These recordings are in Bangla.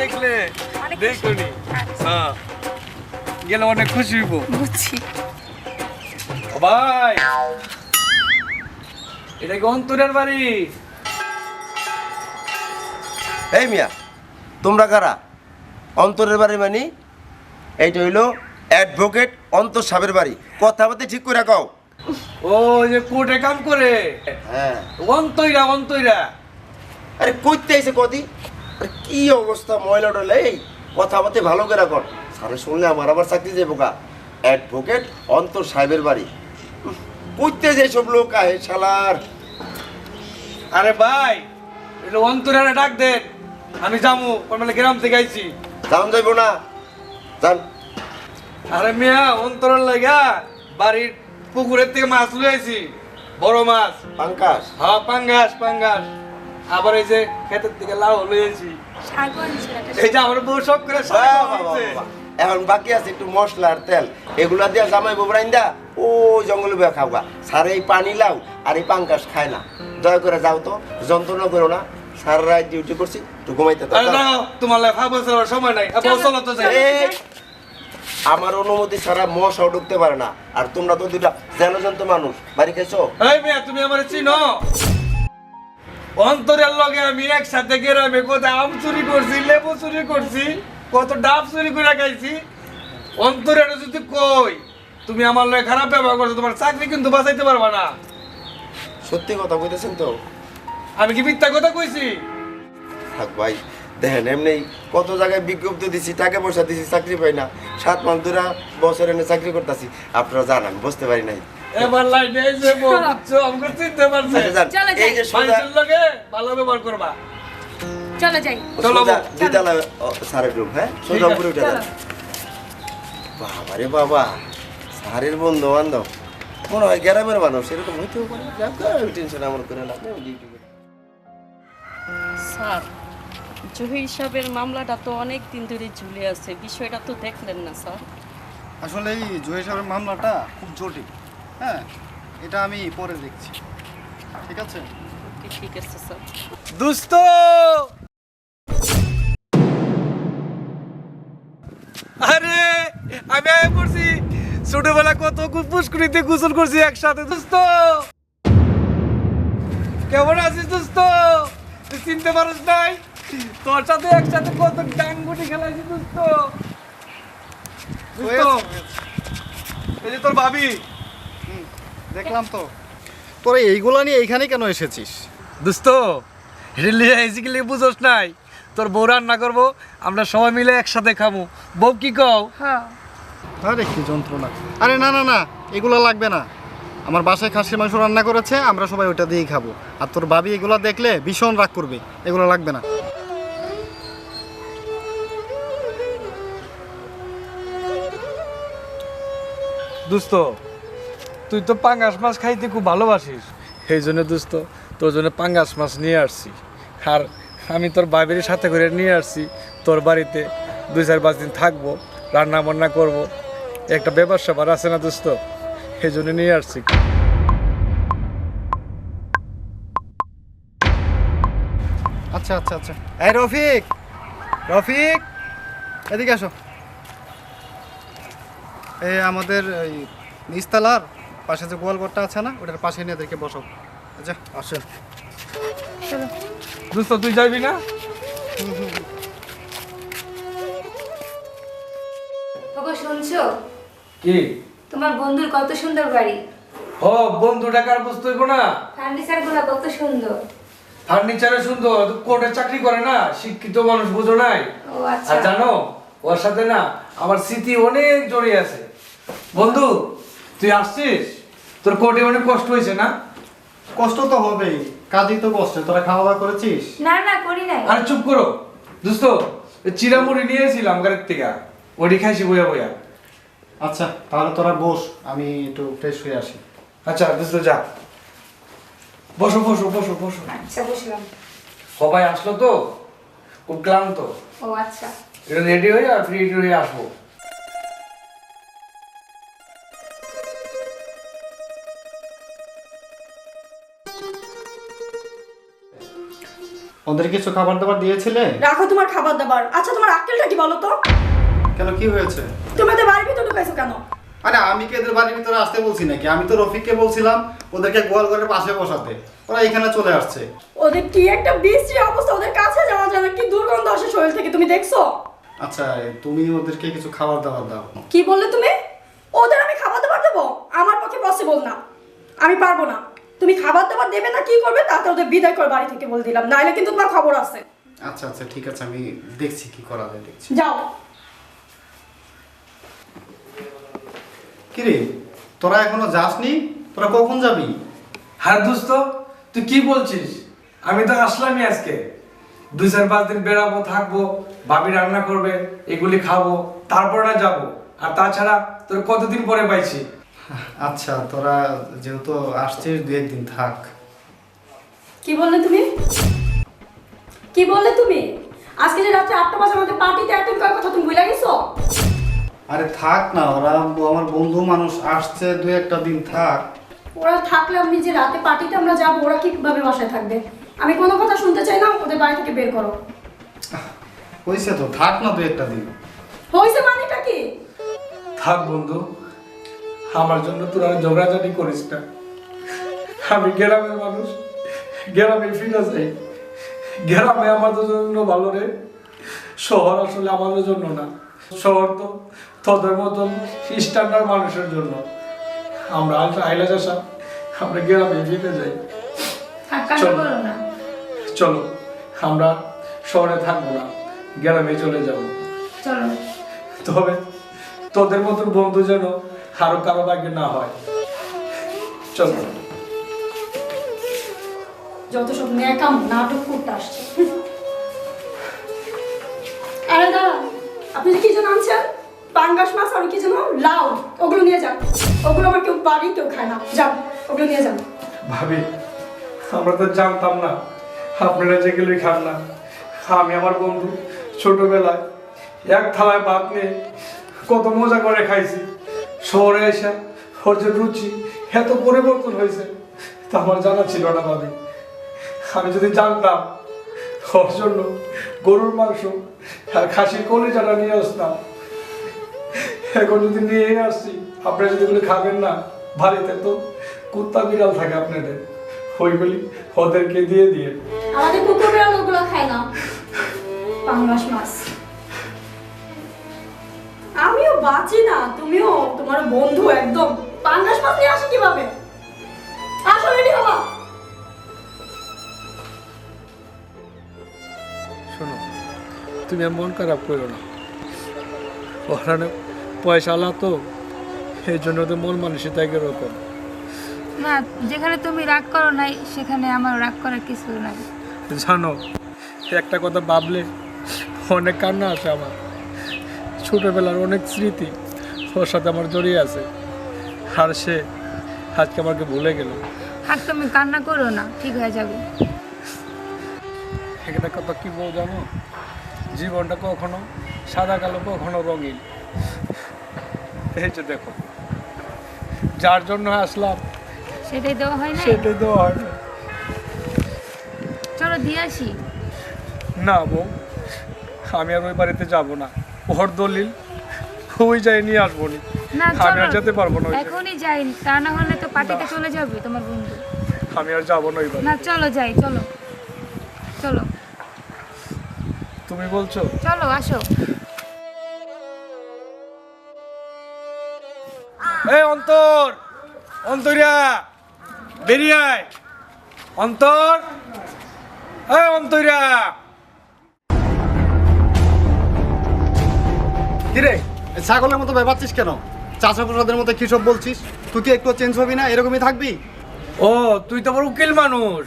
দেখলে? দেখুনি আচ্ছা। হ্যাঁ। গেলে অনেক খুশি হইব। বুঝছি। ও ভাই! এটা কি অন্তরের বাড়ি? এই মিয়া তোমরা কারা? অন্তরের বাড়ি মানে? এইটা হইল অ্যাডভোকেট অন্তর সাহেবের বাড়ি। কথা বলতে ঠিক করে কও। ও যে কোর্টে কাম করে? হ্যাঁ। অন্তইরা অন্তইরা। আরে কইতে আইছে কদি? কি অবস্থা ময়লা টলে এই কথা বলতে ভালো করে কর। সারে শুনলে আমার আবার চাকরি যাব কা অ্যাডভোকেট অন্তর সাহেবের বাড়ি। উহ, কইতে যে সব লোক আহে শালার। আরে ভাই এটা অন্তরের ডাক দেন। আমি যামু মানে গ্রাম থেকে আইছি। যান যাইবো না। যান। আরে মিয়া অন্তরের লাগা বাড়ির পুকুরের থেকে মাছ আইছি। বড় মাছ। পাঙ্কাস হ্যাঁ পাঙ্গাস পাঙ্গাস। আবার এই যে ক্ষেতের থেকে লাউ লুই আইছি। শাগওয়ান ছেলেটা এই যে আমার বউ সব করে। এখন বাকি আছে একটু মশলা আর তেল। এগুলা দিয়া জামাই বোবরাইন দা ও জঙ্গলে বেয়া খাওয়া স্যার এই পানি লাও আর এই পাঙ্কাস খায় না। দয়া করে যাও তো যন্ত্রণা করো না। সারা রাত ডিউটি করছি একটু ঘুমাইতে দাও, আরে দাও তোমার লাই ভাব বছর সময় নাই। চলো। তো যাই। আমার অনুমতি ছাড়া মশাও ঢুকতে পারে না। আর তোমরা তো দুটা জনজন্ত মানুষ। বাড়ি খেয়েছো? এই মিয়া তুমি আমার চিনো? অন্তরের লগে আমি একসাথে গেরামে কত আম চুরি করছি লেবু চুরি করছি কত ডাব চুরি করে খাইছি। অন্তরের যদি কই তুমি আমার লগে খারাপ ব্যবহার করছ তোমার চাকরি কিন্তু বাঁচাইতে পারবা না। সত্যি কথা কইতেছেন তো? আমি কি মিথ্যা কথা কইছি? থাক ভাই দেখেন এমনি কত জায়গায় বিজ্ঞপ্তি দিছি টাকা পয়সা দিছি চাকরি পাই না। সাত মাস ধরে বছর এনে চাকরি করতেছি। আপনারা জানান বুঝতে পারি নাই। এবার লাইনে এই যে বউ বুঝছ, আমাকে চিনতে পারছে। আচ্ছা। চলো যাই। এই যে সোজা মানুষের লগে ভালো ব্যবহার করবা। চলো যাই। চলো বউ। দুইতলা রুম হ্যাঁ? সোজা উপরে উঠে যান। বাবা রে বাবা সারের বন্ধু বান্ধব মনে হয় গ্রামের মানুষ এরকম হইতেও পারে। টেনশন আমার করে করি। স্যার জহির সাহেবের মামলাটা তো অনেক দিন ধরে ঝুলে আছে বিষয়টা তো দেখলেন না স্যার। আসলে এই জহির সাহেবের মামলাটা খুব জটিল। হ্যাঁ এটা আমি পরে দেখছি। ঠিক আছে? ঠিক আছে স্যার। দুস্ত! আরে আমি আয়া করছি ছোটবেলা কত পুষ্করিতে গোসল করছি একসাথে দোস্ত! কেমন আছিস দোস্ত? তুই চিনতে পারিস নাই? তোর সাথে একসাথে কত ডাঙ্গুটি খেলাইছি দোস্ত! দোস্ত! এই যে তোর ভাবি দেখলাম তো। তোরা এইগুলা নিয়ে এইখানে কেন এসেছিস? দোস্ত রিলিয়া এসিক্যালি বুঝোস নাই। তোর বউ রান্না করব আমরা সবাই মিলে একসাথে খাব। বউ কি কও? হ্যাঁ। আরে কি যন্ত্রণা। আরে না না না এগুলো লাগবে না। আমার বাসায় খাসির মাংস রান্না করেছে আমরা সবাই ওটা দিয়েই খাব। আর তোর ভাবি এগুলো দেখলে ভীষণ রাগ করবে এগুলো লাগবে না। দোস্ত তুই তো পাঙ্গাস মাছ খাইতে খুব ভালোবাসিস। সেই জন্য দোস্ত তোর জন্য পাঙ্গাস মাছ নিয়ে আসছি। আর আমি তোর বাবির সাথে করে নিয়ে আসছি। তোর বাড়িতে দুই চার পাঁচ দিন থাকব রান্না বান্না করব। একটা ব্যাপার স্যাপার আছে না দোস্ত? সেই জন্য নিয়ে আসছি। আচ্ছা আচ্ছা আচ্ছা। এই রফিক রফিক এদিকে আসো। এই আমাদের এই নিস্তালার পাশে যে গোয়ালঘরটা আছে না ওটার পাশে নিয়ে এদেরকে বসাও। আচ্ছা আসেন। দোস্ত তুই যাবি না? ওগো শুনছো? কি? তোমার বন্ধুর কত সুন্দর বাড়ি। ও বন্ধু টাকার বুঝতে হইব না। ফার্নিচারগুলো কত সুন্দর। ফার্নিচারে সুন্দর কোর্টে চাকরি করে না শিক্ষিত মানুষ বুঝো নাই। আচ্ছা। আর জানো ওর সাথে না আমার স্মৃতি অনেক জড়িয়ে আছে। বন্ধু তুই আসছিস? তোর কোর্টে অনেক কষ্ট হয়েছে না? কষ্ট তো হবেই কাজই তো কষ্ট তোরা খাওয়া দাওয়া করেছিস? না না করি নাই। আরে চুপ করো। দোস্ত চিরামুড়ি নিয়েছিলাম গাড়ির থেকে। ওটি খাইছি বইয়া বইয়া। আচ্ছা তাহলে তোরা বস আমি একটু ফ্রেশ হয়ে আসি। আচ্ছা দোস্ত যা। বসো বসো বসো বসো। আচ্ছা বুঝলাম সবাই আসলো তো? খুব ক্লান্ত। ও আচ্ছা। এটা রেডি হয়ে আর ফ্রি হয়ে আসব। ওদের কিছু খাবার দাবার দিয়েছিলে? রাখো তোমার খাবার দাবার আচ্ছা তোমার আক্কেলটা কি বলো তো? কেন কি হয়েছে? তুমি তো বাড়ির ভিতরে ঢুকাইছো কেন? আরে আমি কি এদের বাড়ির ভিতরে আসতে বলছি নাকি? আমি তো রফিককে বলছিলাম ওদেরকে গোয়াল ঘরের পাশে বসাতে। ওরা এখানে চলে আসছে। ওদের কি একটা বিশ্রী অবস্থা? ওদের কাছে যাওয়া যায় না। কি দুর্গন্ধ আসে শরীর থেকে তুমি দেখছ? আচ্ছা তুমি ওদেরকে কিছু খাবার দাবার দাও। কি বললে তুমি? ওদের আমি খাবার দাবার দেবো? আমার পক্ষে পসিবল না। আমি পারব না। তুমি খাবার দাবার দেবে না কি করবে? তাতে ওদের বিদায় কর বাড়ি থেকে বলে দিলাম। নাইলে কিন্তু তোমার খবর আছে। আচ্ছা আচ্ছা ঠিক আছে আমি দেখছি কি করা যায় দেখছি। যাও। কিরে তোরা এখনও যাসনি? তোরা কখন যাবি? হ্যাঁ দোস্ত তুই কি বলছিস? আমি তো আসলামই আজকে। দুই চার পাঁচ দিন বেড়াবো থাকব ভাবি রান্না করবে এগুলি খাব তারপর না যাব। আর তাছাড়া তোর কতদিন পরে পাইছি? আচ্ছা তোরা যেহেতু আসছিস দু একদিন থাক। কি বললে তুমি? কি বললে তুমি? আজকে যে রাত্রে আটটা বাজে আমাদের পার্টিতে অ্যাটেন্ড করার কথা তুমি ভুলে গেছো? আরে থাক না ওরা আমার বন্ধু মানুষ আসছে দু একটা দিন থাক। ওরা থাকলে আমি যে রাতে পার্টিতে আমরা যাব ওরা কীভাবে বাসায় থাকবে? আমি কোনো কথা শুনতে চাই না ওদের বাড়ি থেকে বের করো। হয়েছে তো থাক না দু একটা দিন। হয়েছে মানেটা কি? থাক বন্ধু। আমার জন্য তোর ঝগড়াঝাটি করিস না। আমি গ্রামের মানুষ গ্রামে ফিরে যাই। গ্রামে আমাদের জন্য ভালো রে শহর আসলে আমাদের জন্য না। শহর তো তোদের মতন স্ট্যান্ডার্ড মানুষের জন্য। আমরা আইলাস আসা আমরা গ্রামে ফিরে যাই। চলো। চলো আমরা শহরে থাকব না গ্রামে চলে যাব। চলো। তবে তোদের মতন বন্ধু যেন আরও কারও ভাগ্যে না হয়। চল। যত সব ন্যাকাম নাটক করতে আসছে। আরে দাদা আপনি কি যেন আনছেন? পাঙ্গাস মাছ আর কি যেন লাউ ওগুলো নিয়ে যান। ওগুলো আমার কেউ বাড়ি কেউ খায় না। যান ওগুলো নিয়ে যান। ভাবি আমরা তো জানতাম না আপনারা যেগুলি খান না। আমি আমার বন্ধু ছোটবেলায় এক থালায় ভাত নিয়ে কত মজা করে খাইছি। শহরে এসে ওর যে রুচি, এত পরিবর্তন হয়েছে, তা আমার জানা ছিল না ভাবি আমি যদি জানতাম, ওর জন্য গরুর মাংস আর খাসির কলিজাটা নিয়ে আসতাম। এখন যদি নিয়ে আসছি, আপনারা যদি এগুলো খাবেন না, বাড়িতে তো কুত্তা বিড়াল থাকে আপনাদের। ওইগুলি ওদেরকে দিয়ে দিয়ে। আমাদের কুকুর ওগুলো খায় না। পাঙ্গাস মাছ। বাঁচি না তুমিও তোমার বন্ধু একদম। পাঙ্গাস মাছ নিয়ে আসো কীভাবে? আসো রেডি হবা। শোনো তুমি আর মন খারাপ করো না। ওখানে পয়সা আলা তো এই জন্য তো মন মানুষের তাই এরকম না যেখানে তুমি রাগ করো নাই সেখানে আমার রাগ করার কিছু নাই। জানো একটা কথা ভাবলে অনেক কান্না আসে আমার। ছোটবেলার অনেক স্মৃতি ওর সাথে আমার জড়িয়ে আছে। আর সে আজকে আমাকে ভুলে গেল। থাক তুমি কান্না করো না ঠিক হয়ে যাবে। একটা কথা কী বল জানো? জীবনটা কখনো সাদা কালো কখনো রঙিন। এই যে দেখো যার জন্য আসলাম সেটাই দেওয়া হয় না সেটাই তো হয় না। চলো দিয়ে আসি। না বউ আমি আর ওই বাড়িতে যাব না। ওর দলিল। ওই যাই নিয়ে আসব নি। না আমি আর যেতে পারব না এখনই যাই তা না হলে তো পার্টিতে চলে যাবে তোমার বন্ধু। আমি আর যাব না না চলো যাই চলো। চলো। তুমি বলছো? চলো আসো। এই অন্তর! অন্তরিয়া! বেরিয়ে আয়। অন্তর! এই অন্তরিয়া! কিরে ছাগলের মতো ব্যাপারছিস কেন? চাষা প্রসাদের মতো কি সব বলছিস? তুই কি একটু চেঞ্জ হবি না? এরকমই থাকবি? ও তুই তো বড় উকিল মানুষ।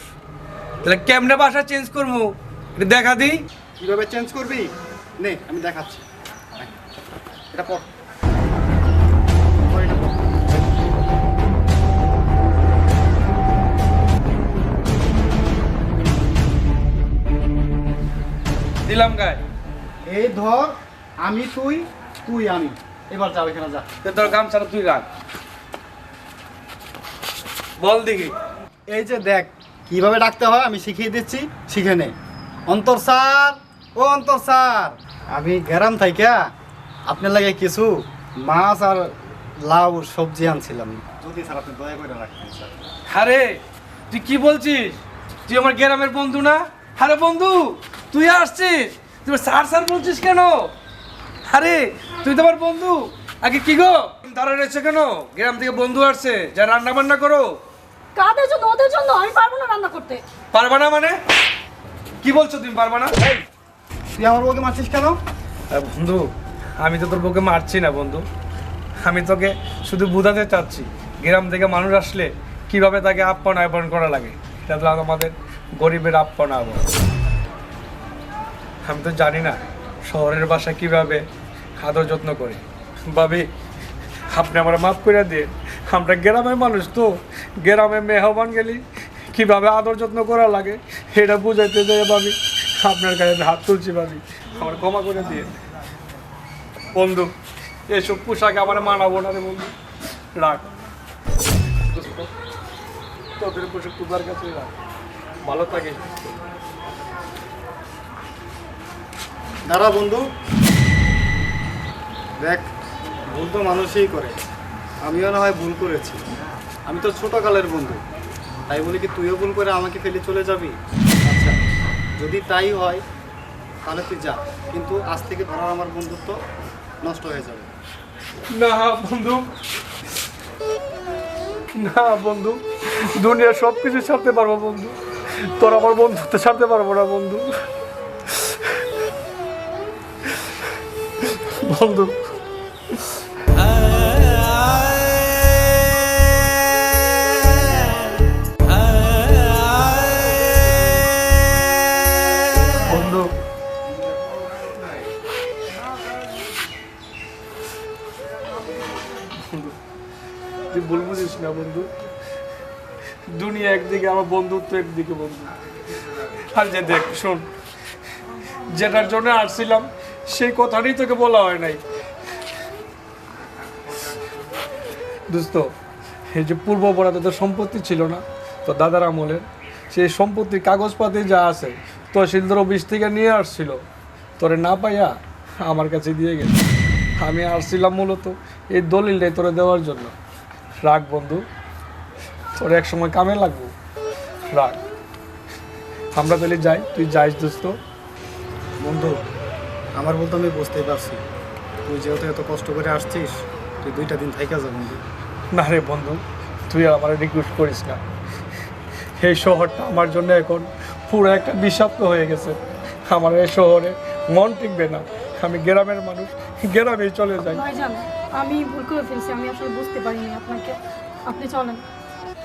তাহলে কেমনে বাসা চেঞ্জ করব? দেখা দিই কীভাবে চেঞ্জ করবি? নে আমি দেখাচ্ছি। এটা পর। দিলাম গায়ে। এই ধর আমি তুই তুই আমি। এবার যাও এখানে যা। তোর গামছাটা তুই রাখ। বল দেখি। এই যে দেখ কীভাবে ডাকতে হয় আমি শিখিয়ে দিচ্ছি শিখে নে। অন্তর স্যার ও অন্তর স্যার আমি গ্রাম থাইকা আপনার লাগে কিছু মাছ আর লাউ সবজি আনছিলাম। যদি স্যার আপনি দয়া করে রাখবেন স্যার। আরে তুই কি বলছিস? তুই আমার গ্রামের বন্ধু না? আরে বন্ধু তুই আসছিস? তুই স্যার স্যার বলছিস কেন? আরে তুই তো আমার বন্ধু? আগে কি গো? দাঁড়া রয়েছে কেন? গ্রাম থেকে বন্ধু আসছে যা রান্না বান্না করো। কাদের জন্য? ওদের জন্য? আমি পারব না রান্না করতে। পারবা না মানে? কি বলছো তুমি পারবা না? তুই আমার বউকে মারছিস কেন? আরে বন্ধু আমি তো তোর বউকে মারছি না বন্ধু। আমি তোকে শুধু বুঝাতে চাচ্ছি গ্রাম থেকে মানুষ আসলে কীভাবে তাকে আপ্যায়ন আপ্যায়ন করা লাগে এটা তো আমাদের গরিবের আপ্যায়ন আবো আমি তো জানি না শহরের বাসা কীভাবে আদর যত্ন করে। ভাবি, আপনি আমার মাফ করে দিয়ে আমরা গ্রামের মানুষ তো, গ্রামে মেহমান গেলি কীভাবে আদর যত্ন করা লাগে এটা বুঝাইতে যাই ভাবি, আপনার কাছে হাত তুলছি ভাবি, আমার ক্ষমা করে দিয়ে বন্ধু, এসব পোশাক আমার মানাবো না রে বন্ধু। রাখ। তোদের পোশাক তোমার কাছে রাখ। ভালো থাকে দাঁড়া বন্ধু। দেখ, ভুল তো মানুষই করে। আমিও না হয় ভুল করেছি। আমি তো ছোটকালের বন্ধু। তাই বলি কি, তুইও ভুল করে আমাকে ফেলে চলে যাবি? আচ্ছা যদি তাই হয়, তাহলে তুই যা। কিন্তু আজ থেকে ধরার আমার বন্ধুত্ব নষ্ট হয়ে যাবে। না বন্ধু। না বন্ধু। দুনিয়ার সব কিছু ছাড়তে পারব বন্ধু। তোর আমার বন্ধুত্ব ছাড়তে পারব না বন্ধু বন্ধু। বন্ধু একদিকে আমার বন্ধুত্ব, একদিকে বন্ধু। আর যে দেখ, শোন, যেটার জন্য আসছিলাম, সেই কথাটাই তোকে বলা হয় নাই। দোস্ত, এই যে পূর্ব তোর সম্পত্তি ছিল না তো দাদার আমলের, সেই সম্পত্তির কাগজপাতি যা আছে তো তহসিলদার অফিস থেকে নিয়ে আসছিল। তোরে না পাইয়া আমার কাছে দিয়ে গেছে। আমি আসছিলাম মূলত এই দলিলটাই তোরে দেওয়ার জন্য। রাখ বন্ধু, তোর এক সময় কামে লাগবো। রাখ। আমরা তাহলে যাই। তুই যাইস দোস্ত। বন্ধু আমার বলতে আমি বুঝতেই পারছি। তুই যেহেতু এত কষ্ট করে আসছিস তুই দুইটা দিন থাইকা যা বন্ধু। না রে বন্ধু তুই আমার রিকোয়েস্ট করিস না। এই শহরটা আমার জন্য এখন পুরো একটা বিষাক্ত হয়ে গেছে। আমার এই শহরে মন টিকবে না। আমি গ্রামের মানুষ গ্রামেই চলে যাই। আমি ভুল করে ফেলছি আমি আসলে বুঝতে পারিনি আপনাকে। আপনি চলেন।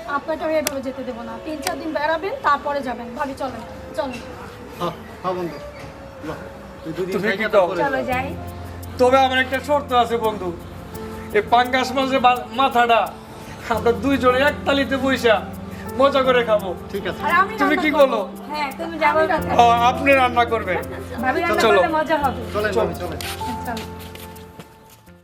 আপনাকে আমি এভাবে যেতে দেবো না। তিন চার দিন বেড়াবেন তারপরে যাবেন। ভাবি চলেন চলেন। হ্যাঁ হ্যাঁ চলো যাই। তবে আমার একটা শর্ত আছে বন্ধু। এই পাঙ্গাস মাছের বা- মাথাটা আমরা দুইজনে এক তালিতে বইসা মজা করে খাব। ঠিক আছে। তুমি কি বলো হ্যাঁ তুমি যাব আপনি রান্না করবেন। ভাবি চলো। মজা হবে। চলো।